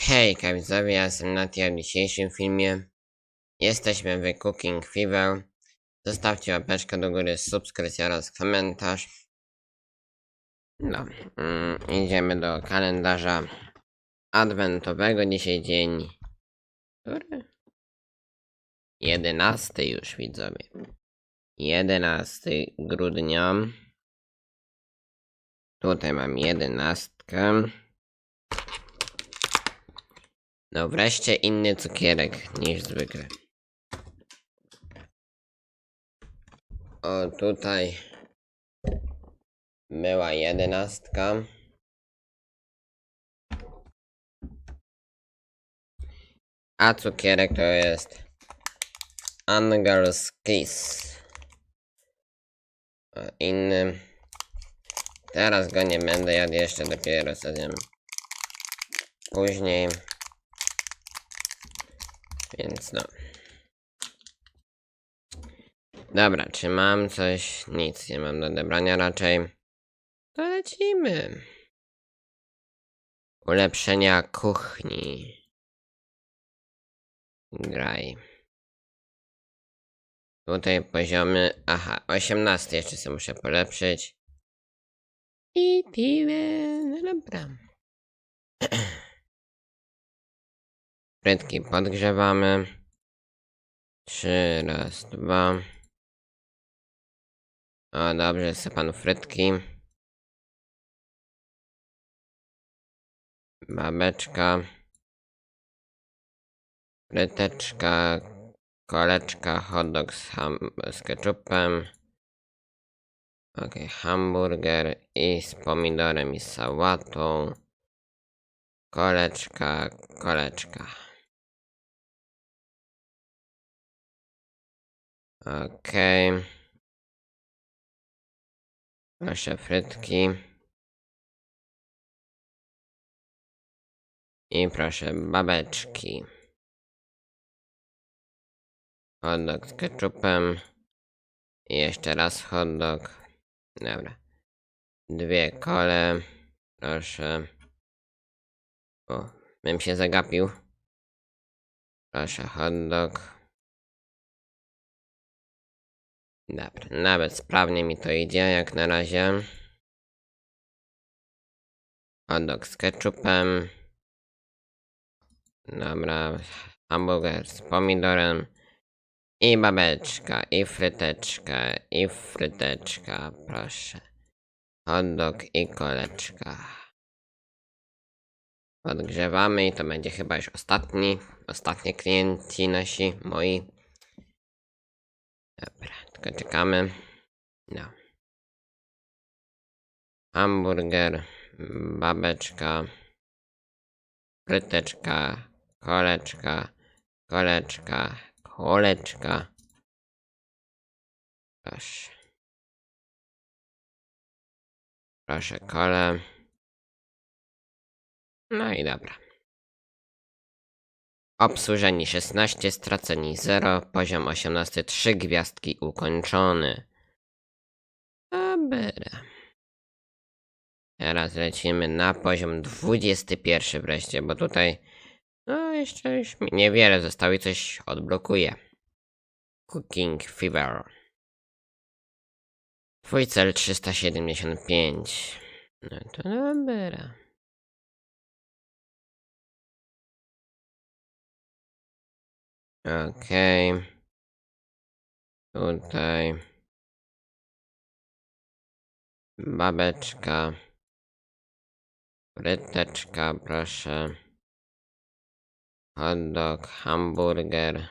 Hej, widzowie, ja jestem Natia w dzisiejszym filmie. Jesteśmy w Cooking Fever. Zostawcie łapeczkę do góry, subskrypcję oraz komentarz. No, mm, idziemy do kalendarza adwentowego. Dzisiaj dzień... Który? 11 już, widzowie. 11 grudnia. Tutaj mam jedenastkę. No wreszcie inny cukierek niż zwykle. O tutaj była jedenastka. A cukierek to jest Angel's Kiss. A inny. Teraz go nie będę jadł jeszcze dopiero co zjem. Później. Więc no. Dobra, czy mam coś? Nic nie mam do odebrania raczej. To lecimy. Ulepszenia kuchni. Graj. Tutaj poziomy. Aha, 18 jeszcze sobie muszę polepszyć. I tyle. No dobra. Frytki podgrzewamy. Trzy, raz, dwa. O, dobrze, sypano frytki. Babeczka. Fryteczka. Koleczka, hot dog z, z ketchupem. Ok, hamburger i z pomidorem i sałatą. Koleczka, koleczka. Okej. Okay. Proszę frytki. I proszę babeczki. Hot dog z ketchupem. I jeszcze raz hot dog. Dobra. Dwie kole. Proszę. O, bym się zagapił. Proszę hot Dobra, nawet sprawnie mi to idzie jak na razie. Hot z ketchupem. Dobra, hamburger z pomidorem. I babeczka, i fryteczka, i fryteczka, proszę. Hot i koleczka. Podgrzewamy i to będzie chyba już ostatni, ostatnie klienci nasi, moi. Tylko czekamy. No. Hamburger, babeczka, fryteczka, koleczka, koleczka, koleczka. Proszę. Proszę kole. No i dobra. Obsłużeni 16, straceni 0, poziom 18, 3 gwiazdki ukończony. Dobra. Teraz lecimy na poziom 21 wreszcie, bo tutaj no jeszcze już mi niewiele zostało i coś odblokuje. Cooking Fever. Twój cel 375. No to dobra. Okej. Okay. Tutaj. Babeczka. Fryteczka, proszę. Hot dog, hamburger.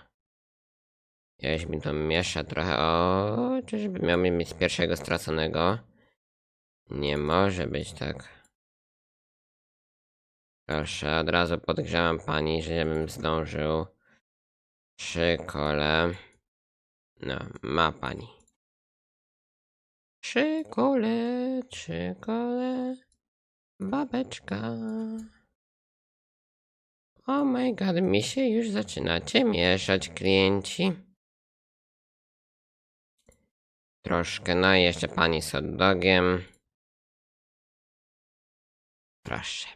Jaś mi to miesza trochę. O, czyżby miał mi mieć pierwszego straconego? Nie może być tak. Proszę, od razu podgrzewam pani, żebym zdążył. Trzy kole. No, ma pani. Trzy kole, trzy kole. Babeczka. Oh my god, mi się już zaczynacie mieszać klienci. Troszkę, no i jeszcze pani z hot dogiem. Proszę.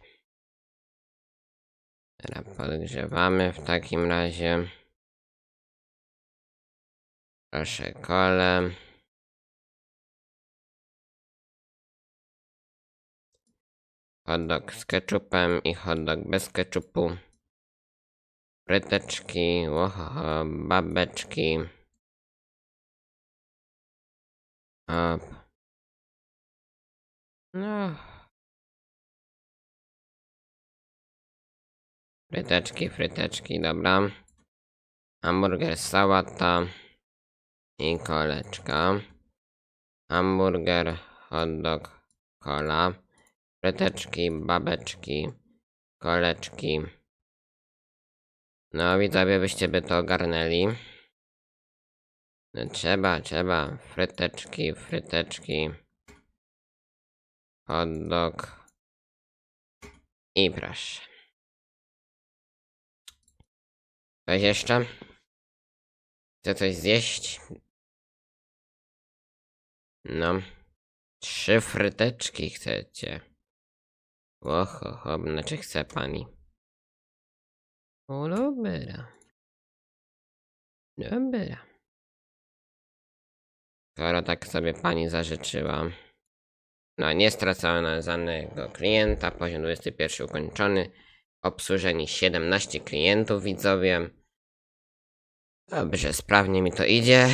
Teraz podgrzewamy w takim razie. Proszę kole. Hot dog z ketchupem i hot dog bez ketchupu. Fryteczki, łohoho, babeczki. Op. No. Fryteczki, fryteczki, dobra. Hamburger, sałata i koleczka. Hamburger, hot dog, kola. Fryteczki, babeczki, koleczki. No widzowie, byście by to ogarnęli. No, trzeba, trzeba. Fryteczki, fryteczki. Hot dog. I proszę. Coś jeszcze? Chce coś zjeść? No. Trzy fryteczki chcecie. Oho, ho, znaczy chce pani. O, dobra. Dobra. Skoro tak sobie pani zażyczyła. No, nie stracona żadnego klienta. Poziom 21 ukończony. Obsłużeni 17 klientów, widzowie. Dobrze, sprawnie mi to idzie.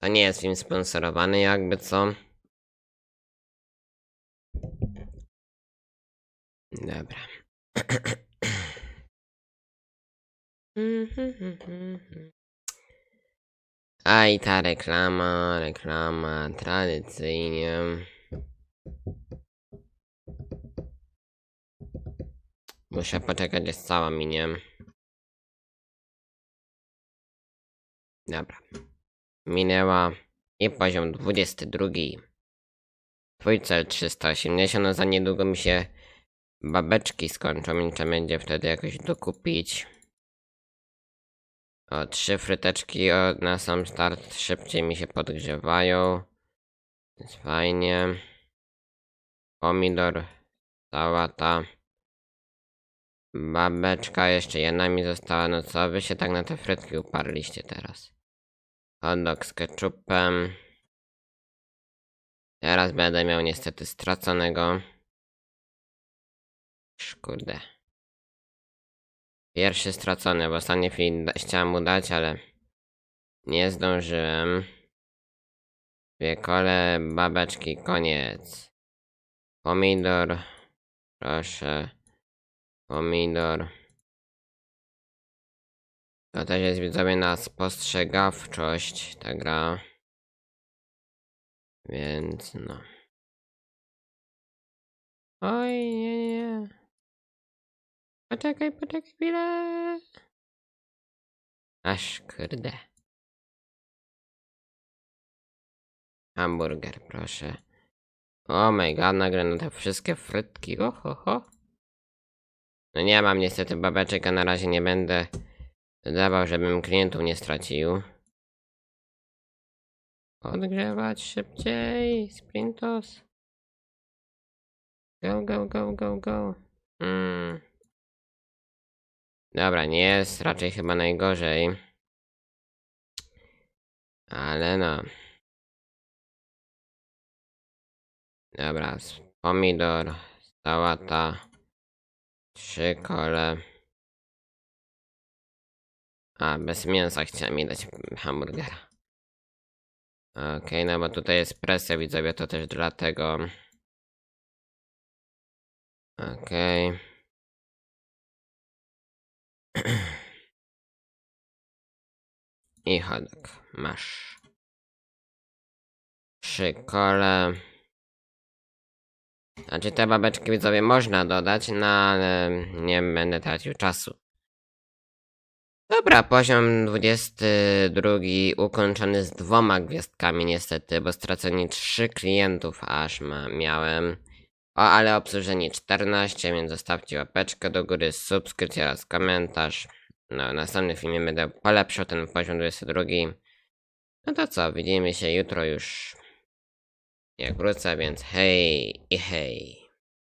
To nie jest film sponsorowany, jakby co. Dobra. A i ta reklama, reklama, tradycyjnie. Muszę poczekać, aż cała minie. Dobra. Minęła i poziom 22. Twój cel 380, no za niedługo mi się babeczki skończą i trzeba będzie wtedy jakoś dokupić. O, trzy fryteczki o, na sam start szybciej mi się podgrzewają. Fajnie. Pomidor, sałata. Babeczka jeszcze jedna mi została, no co wy się tak na te frytki uparliście teraz? Hot dog z ketchupem. Teraz będę miał niestety straconego. Kurde. Pierwszy stracony, bo ostatni film da- chciałem mu dać, ale nie zdążyłem. Dwie kole, babeczki, koniec. Pomidor. Proszę. Pomidor. To też jest widzowie na spostrzegawczość ta gra. Więc no. Oj, nie, nie. Poczekaj, poczekaj chwilę. Aż kurde. Hamburger, proszę. O my god, nagle na te wszystkie frytki, oho, ho. No nie mam niestety babeczek, a na razie nie będę dawał, żebym klientów nie stracił. Odgrzewać szybciej, sprintos. Go, go, go, go, go. Mm. Dobra, nie jest raczej chyba najgorzej. Ale no. Dobra, pomidor, sałata, trzy kole. A, bez mięsa chciałem mi dać hamburgera. Okej, no bo tutaj jest presja, widzowie, to też dlatego. Okej. I chodok, masz. Trzy kole. Znaczy te babeczki widzowie można dodać, no ale nie będę tracił czasu. Dobra, poziom 22 ukończony z dwoma gwiazdkami niestety, bo straceni 3 klientów aż ma, miałem. O, ale obsłużeni 14, więc zostawcie łapeczkę do góry, subskrypcję oraz komentarz. No, w następnym filmie będę polepszał ten poziom 22. No to co, widzimy się jutro już jak wrócę, więc hej i hej.